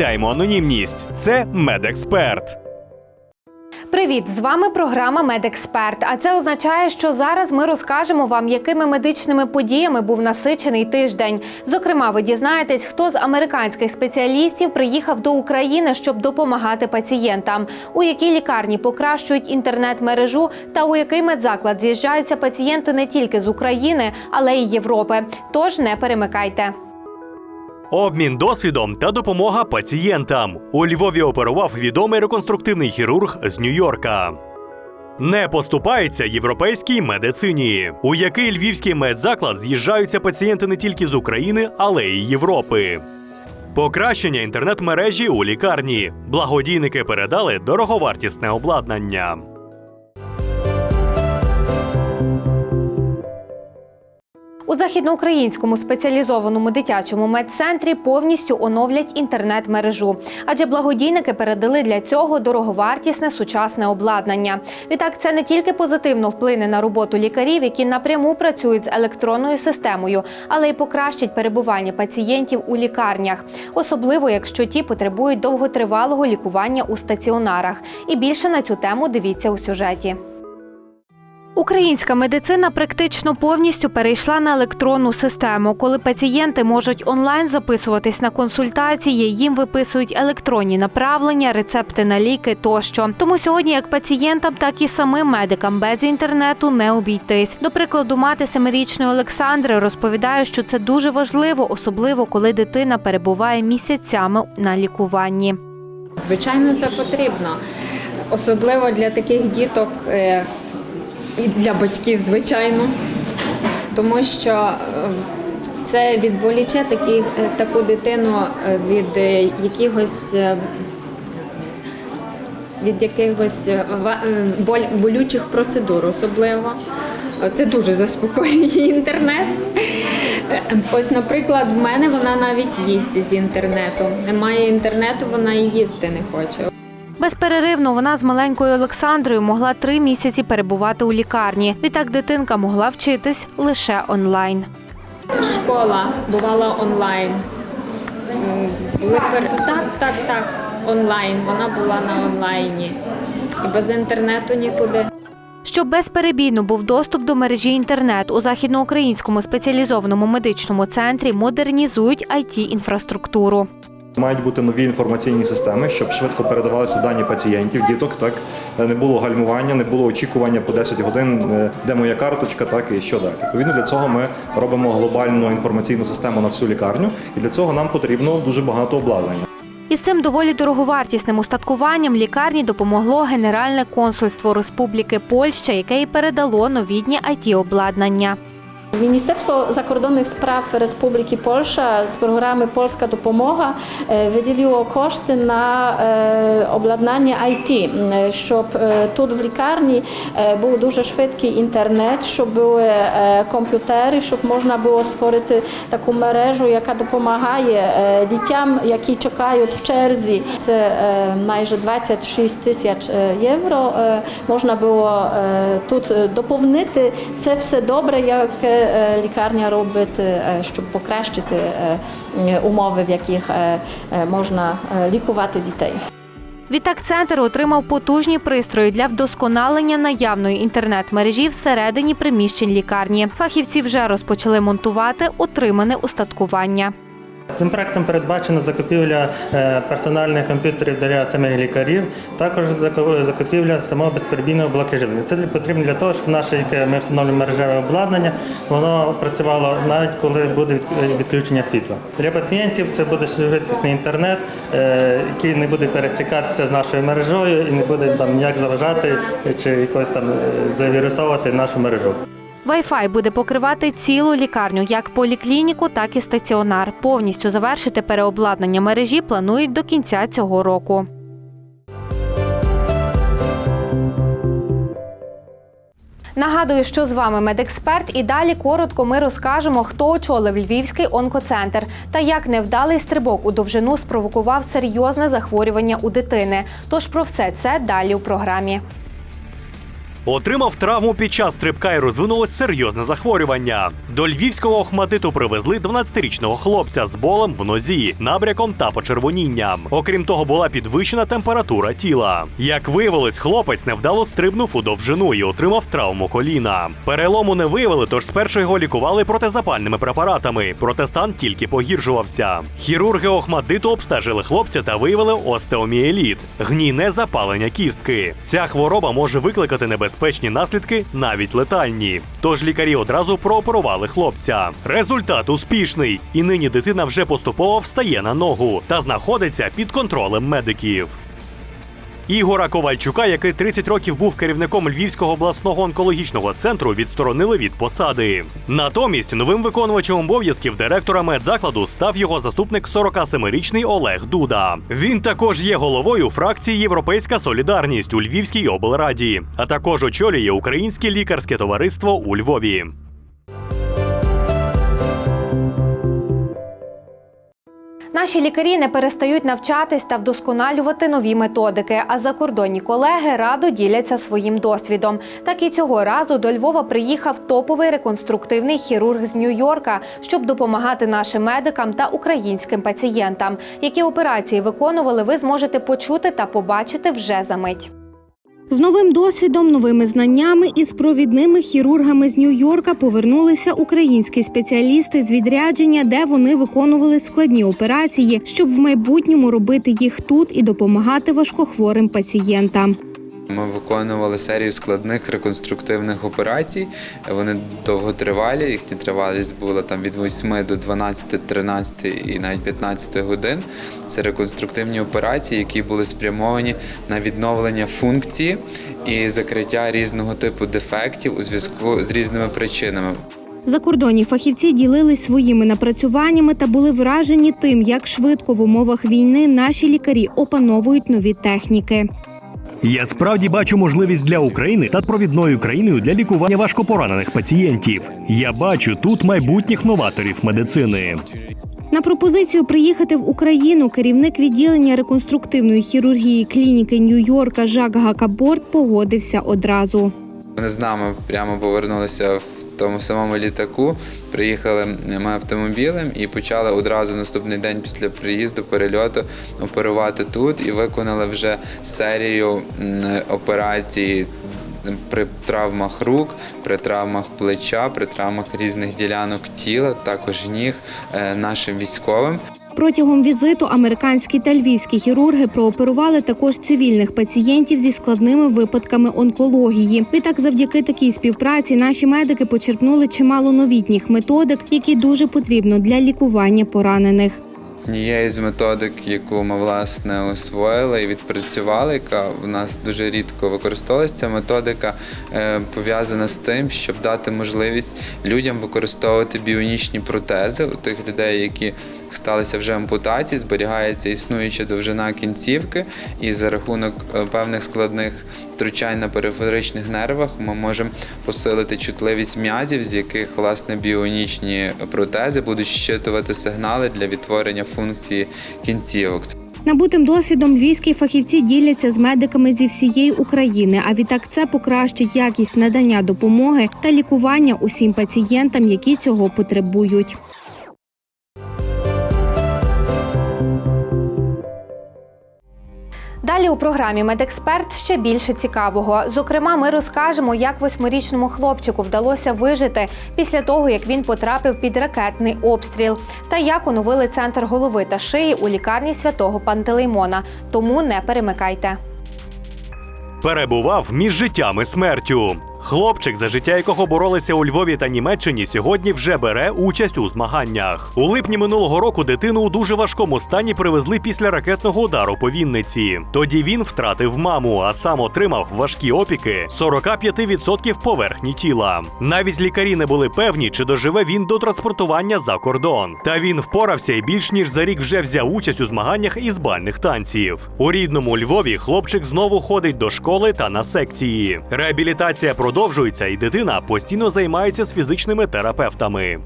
анонімність. Це медексперт. Привіт! З вами програма Медексперт. А це означає, що зараз ми розкажемо вам, якими медичними подіями був насичений тиждень. Зокрема, ви дізнаєтесь, хто з американських спеціалістів приїхав до України, щоб допомагати пацієнтам, у якій лікарні покращують інтернет-мережу, та у який медзаклад з'їжджаються пацієнти не тільки з України, але й Європи. Тож не перемикайте. Обмін досвідом та допомога пацієнтам. У Львові оперував відомий реконструктивний хірург з Нью-Йорка. Не поступається європейській медицині, у який львівський медзаклад з'їжджаються пацієнти не тільки з України, але й Європи. Покращення інтернет-мережі у лікарні. Благодійники передали дороговартісне обладнання. У західноукраїнському спеціалізованому дитячому медцентрі повністю оновлять інтернет-мережу, адже благодійники передали для цього дороговартісне сучасне обладнання. Відтак, це не тільки позитивно вплине на роботу лікарів, які напряму працюють з електронною системою, але й покращить перебування пацієнтів у лікарнях, особливо якщо ті потребують довготривалого лікування у стаціонарах. І більше на цю тему дивіться у сюжеті. Українська медицина практично повністю перейшла на електронну систему. Коли пацієнти можуть онлайн записуватись на консультації, їм виписують електронні направлення, рецепти на ліки тощо. Тому сьогодні як пацієнтам, так і самим медикам без інтернету не обійтись. До прикладу, мати семирічної Олександри розповідає, що це дуже важливо, особливо коли дитина перебуває місяцями на лікуванні. Звичайно, це потрібно. Особливо для таких діток е, і для батьків, звичайно, тому що е, це відволіче такі, е, таку дитину е, від якихось. Від якихось болючих процедур особливо. Це дуже заспокоює інтернет. Ось, наприклад, в мене вона навіть їсть з інтернету. Немає інтернету, вона і їсти не хоче. Безперервно вона з маленькою Олександрою могла три місяці перебувати у лікарні. Відтак дитинка могла вчитись лише онлайн. Школа бувала онлайн. Були. Так, так, так, онлайн. Вона була на онлайні. І без інтернету нікуди. Щоб безперебійно був доступ до мережі інтернет у західноукраїнському спеціалізованому медичному центрі модернізують it інфраструктуру. Мають бути нові інформаційні системи, щоб швидко передавалися дані пацієнтів, діток. Так не було гальмування, не було очікування по 10 годин, е, де моя карточка, так і що далі. Відповідно для цього ми робимо глобальну інформаційну систему на всю лікарню, і для цього нам потрібно дуже багато обладнання. Із цим доволі дороговартісним устаткуванням лікарні допомогло Генеральне консульство Республіки Польща, яке й передало новітнє it обладнання. Міністерство закордонних справ Республіки Польща з програми Польська допомога е, виділило кошти на е, обладнання IT, е, щоб тут в лікарні був дуже швидкий інтернет, щоб були комп'ютери, щоб можна було створити таку мережу, яка допомагає дітям, які чекають в черзі. Це майже 26 тисяч євро. Можна було тут доповнити це все добре, як лікарня робить, е, щоб покращити е, е, умови, в яких е, е, можна е, лікувати дітей. Відтак центр отримав потужні пристрої для вдосконалення наявної інтернет-мережі всередині приміщень лікарні. Фахівці вже розпочали монтувати отримане устаткування. Цим проектом передбачена закупівля е, персональних комп'ютерів для самих лікарів, також закупівля самого безперебійного блоку живлення. Це потрібно для того, щоб наше, яке ми встановлюємо мережеве обладнання, воно працювало навіть коли буде відключення світла. Для пацієнтів це буде швидкісний інтернет, е, який не буде пересікатися з нашою мережою і не буде там ніяк заважати чи якось там е, завірусовувати нашу мережу. Wi-Fi буде покривати цілу лікарню, як поліклініку, так і стаціонар. Повністю завершити переобладнання мережі планують до кінця цього року. Нагадую, що з вами медексперт, і далі коротко ми розкажемо, хто очолив Львівський онкоцентр та як невдалий стрибок у довжину спровокував серйозне захворювання у дитини. Тож про все це далі у програмі. Отримав травму під час стрибка і розвинулось серйозне захворювання. До львівського охматиту привезли 12-річного хлопця з болем в нозі, набряком та почервонінням. Окрім того, була підвищена температура тіла. Як виявилось, хлопець невдало стрибнув у довжину і отримав травму коліна. Перелому не виявили, тож спершу його лікували протизапальними препаратами. Проте стан тільки погіршувався. Хірурги охматиту обстежили хлопця та виявили остеоміеліт – гнійне запалення кістки. Ця хвороба може викликати небезпечні наслідки, навіть летальні. Тож лікарі одразу прооперували хлопця. Результат успішний, і нині дитина вже поступово встає на ногу та знаходиться під контролем медиків. Ігора Ковальчука, який 30 років був керівником Львівського обласного онкологічного центру, відсторонили від посади. Натомість новим виконувачем обов'язків директора медзакладу став його заступник 47-річний Олег Дуда. Він також є головою фракції Європейська Солідарність у Львівській облраді, а також очолює Українське лікарське товариство у Львові. Наші лікарі не перестають навчатись та вдосконалювати нові методики. А закордонні колеги радо діляться своїм досвідом. Так і цього разу до Львова приїхав топовий реконструктивний хірург з Нью-Йорка, щоб допомагати нашим медикам та українським пацієнтам. Які операції виконували, ви зможете почути та побачити вже за мить. З новим досвідом, новими знаннями і з провідними хірургами з Нью-Йорка повернулися українські спеціалісти з відрядження, де вони виконували складні операції, щоб в майбутньому робити їх тут і допомагати важкохворим пацієнтам. Ми виконували серію складних реконструктивних операцій. Вони довготривалі. Їхня тривалість була там від 8 до 12, 13 і навіть 15 годин. Це реконструктивні операції, які були спрямовані на відновлення функції і закриття різного типу дефектів у зв'язку з різними причинами. Закордонні фахівці ділились своїми напрацюваннями та були вражені тим, як швидко в умовах війни наші лікарі опановують нові техніки. Я справді бачу можливість для України стати провідною країною для лікування важкопоранених пацієнтів. Я бачу тут майбутніх новаторів медицини. На пропозицію приїхати в Україну керівник відділення реконструктивної хірургії клініки Нью-Йорка Жак Гакаборт погодився одразу. Вони з нами прямо повернулися в тому самому літаку. Приїхали ми автомобілем і почали одразу наступний день після приїзду перельоту оперувати тут і виконали вже серію операцій. При травмах рук, при травмах плеча, при травмах різних ділянок тіла, також ніг е, нашим військовим. Протягом візиту американські та львівські хірурги прооперували також цивільних пацієнтів зі складними випадками онкології. Відтак, завдяки такій співпраці, наші медики почерпнули чимало новітніх методик, які дуже потрібно для лікування поранених. Однією з методик, яку ми власне освоїли і відпрацювали, яка в нас дуже рідко використовується, ця методика е, пов'язана з тим, щоб дати можливість людям використовувати біонічні протези у тих людей, які сталися вже ампутації, зберігається існуюча довжина кінцівки, і за рахунок е, певних складних втручань на периферичних нервах ми можемо посилити чутливість м'язів, з яких власне біонічні протези будуть щитувати сигнали для відтворення функції кінцівок. Набутим досвідом львівські фахівці діляться з медиками зі всієї України. А відтак це покращить якість надання допомоги та лікування усім пацієнтам, які цього потребують. Далі у програмі Медексперт ще більше цікавого. Зокрема, ми розкажемо, як восьмирічному хлопчику вдалося вижити після того, як він потрапив під ракетний обстріл, та як оновили центр голови та шиї у лікарні святого Пантелеймона. Тому не перемикайте. Перебував між життям і смертю. Хлопчик, за життя якого боролися у Львові та Німеччині, сьогодні вже бере участь у змаганнях. У липні минулого року дитину у дуже важкому стані привезли після ракетного удару по Вінниці. Тоді він втратив маму, а сам отримав важкі опіки 45% поверхні тіла. Навіть лікарі не були певні, чи доживе він до транспортування за кордон. Та він впорався і більш ніж за рік вже взяв участь у змаганнях із бальних танців. У рідному Львові хлопчик знову ходить до школи та на секції. Реабілітація продовжується, і дитина постійно займається з фізичними терапевтами.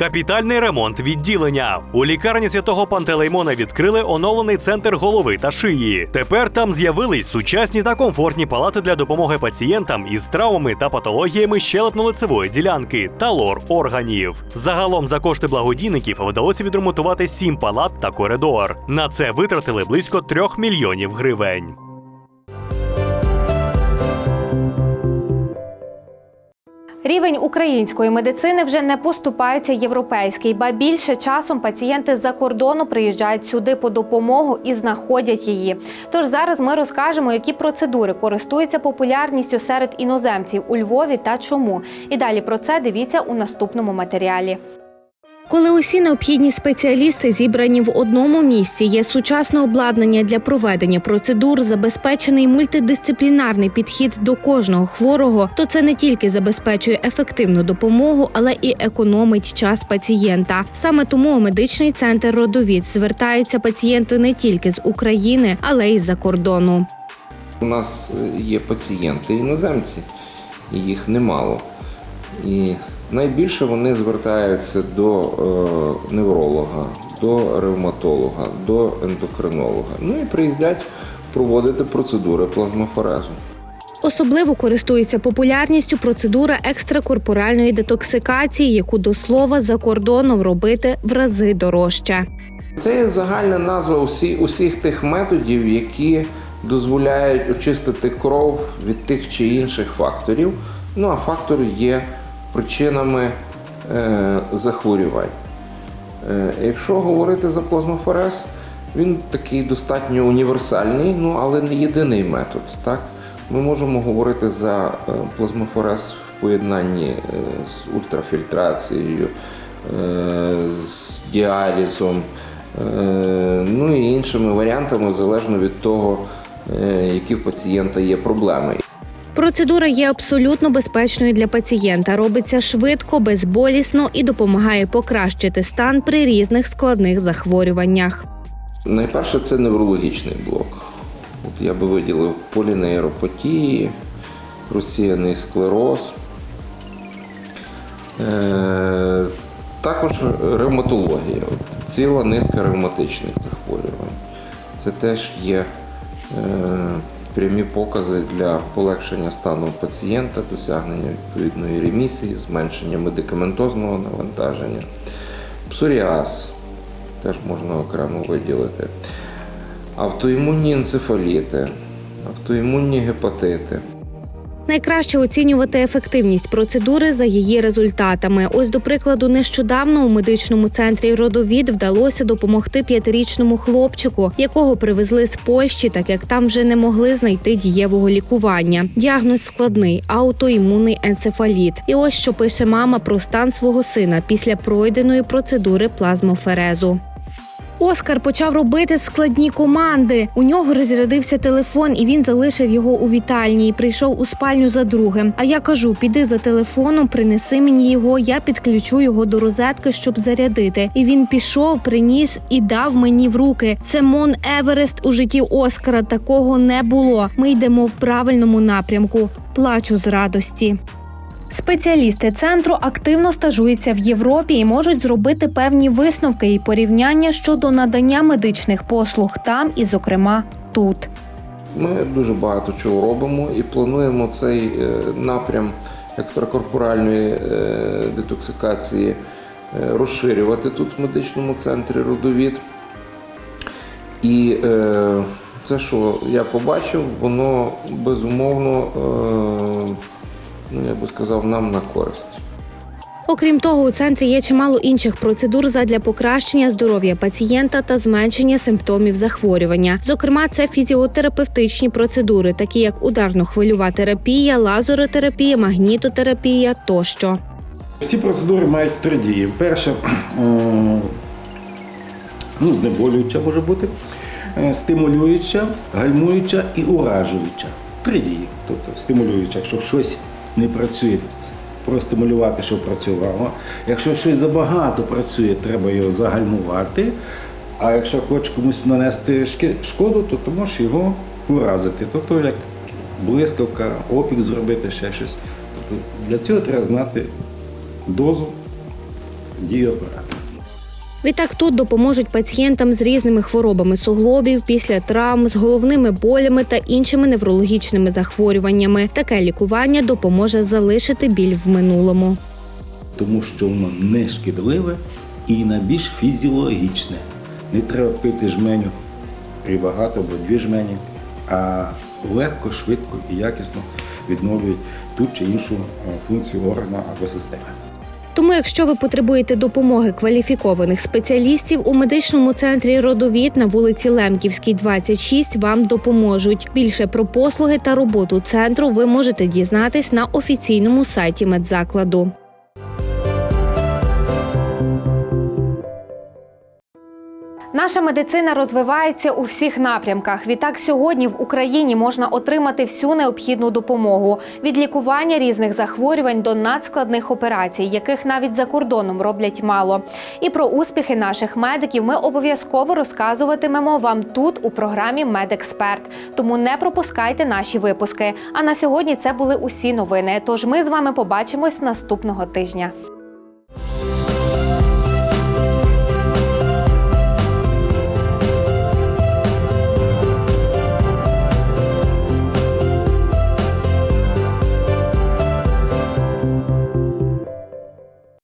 Капітальний ремонт відділення у лікарні святого Пантелеймона відкрили оновлений центр голови та шиї. Тепер там з'явились сучасні та комфортні палати для допомоги пацієнтам із травмами та патологіями щелепно-лицевої ділянки та лор органів. Загалом за кошти благодійників вдалося відремонтувати сім палат та коридор. На це витратили близько трьох мільйонів гривень. Рівень української медицини вже не поступається європейський, ба більше часом пацієнти з-за кордону приїжджають сюди по допомогу і знаходять її. Тож зараз ми розкажемо, які процедури користуються популярністю серед іноземців у Львові та чому. І далі про це дивіться у наступному матеріалі. Коли усі необхідні спеціалісти зібрані в одному місці, є сучасне обладнання для проведення процедур, забезпечений мультидисциплінарний підхід до кожного хворого, то це не тільки забезпечує ефективну допомогу, але і економить час пацієнта. Саме тому медичний центр родовід звертаються пацієнти не тільки з України, але й з-за кордону. У нас є пацієнти іноземці, їх немало. І найбільше вони звертаються до е, невролога, до ревматолога, до ендокринолога. Ну і приїздять проводити процедури плазмофорезу. Особливо користується популярністю процедура екстракорпоральної детоксикації, яку до слова за кордоном робити в рази дорожче. Це є загальна назва усі, усіх тих методів, які дозволяють очистити кров від тих чи інших факторів. Ну а фактори є причинами е, захворювань. Е, якщо говорити за плазмофорез, він такий достатньо універсальний, ну але не єдиний метод. Так? Ми можемо говорити за е, плазмофорез в поєднанні з ультрафільтрацією, з діалізом, ну і іншими варіантами, залежно від того, які в пацієнта є проблеми. Процедура є абсолютно безпечною для пацієнта, робиться швидко, безболісно і допомагає покращити стан при різних складних захворюваннях. Найперше це неврологічний блок. От я би виділив полінейропатії, розсіяний склероз. Е, також ревматологія, От ціла низка ревматичних захворювань. Це теж є е, прямі покази для полегшення стану пацієнта, досягнення відповідної ремісії, зменшення медикаментозного навантаження. Псоріаз теж можна окремо виділити. Автоімунні енцефаліти, автоімунні гепатити. Найкраще оцінювати ефективність процедури за її результатами. Ось, до прикладу, нещодавно у медичному центрі родовід вдалося допомогти п'ятирічному хлопчику, якого привезли з Польщі, так як там вже не могли знайти дієвого лікування. Діагноз складний аутоімунний енцефаліт. І ось що пише мама про стан свого сина після пройденої процедури плазмоферезу. Оскар почав робити складні команди. У нього розрядився телефон, і він залишив його у вітальні і прийшов у спальню за другим. А я кажу: піди за телефоном, принеси мені його. Я підключу його до розетки, щоб зарядити. І він пішов, приніс і дав мені в руки. Це Мон Еверест у житті Оскара. Такого не було. Ми йдемо в правильному напрямку. Плачу з радості. Спеціалісти центру активно стажуються в Європі і можуть зробити певні висновки і порівняння щодо надання медичних послуг там і, зокрема, тут. Ми дуже багато чого робимо і плануємо цей е, напрям екстракорпоральної е, детоксикації е, розширювати тут в медичному центрі родовід. І це, що я побачив, воно безумовно, ну я би сказав, нам на користь. Окрім того, у центрі є чимало інших процедур задля покращення здоров'я пацієнта та зменшення симптомів захворювання. Зокрема, це фізіотерапевтичні процедури, такі як ударно-хвильова терапія, лазеротерапія, магнітотерапія тощо. Всі процедури мають три дії. Перша е, ну, знеболююча може бути, е, стимулююча, гальмуюча і уражуюча. Три дії. Тобто стимулююча, якщо щось не працює, простимулювати, щоб працювало. Якщо щось забагато працює, треба його загальмувати. А якщо хочеш комусь нанести шкоду, то ти можеш його вразити. Тобто як блискавка, опік зробити, ще щось. Тобто для цього треба знати дозу дії апарату. Відтак тут допоможуть пацієнтам з різними хворобами суглобів після травм, з головними болями та іншими неврологічними захворюваннями. Таке лікування допоможе залишити біль в минулому. тому що воно не шкідливе і найбільш фізіологічне. Не треба пити жменю і багато, або дві жмені, а легко, швидко і якісно відновлюють ту чи іншу функцію органа або системи. Тому, якщо ви потребуєте допомоги кваліфікованих спеціалістів, у медичному центрі родовід на вулиці Лемківській, 26 вам допоможуть. Більше про послуги та роботу центру ви можете дізнатись на офіційному сайті медзакладу. Наша медицина розвивається у всіх напрямках. Відтак сьогодні в Україні можна отримати всю необхідну допомогу від лікування різних захворювань до надскладних операцій, яких навіть за кордоном роблять мало. І про успіхи наших медиків ми обов'язково розказуватимемо вам тут у програмі Медексперт. Тому не пропускайте наші випуски. А на сьогодні це були усі новини. Тож ми з вами побачимось наступного тижня.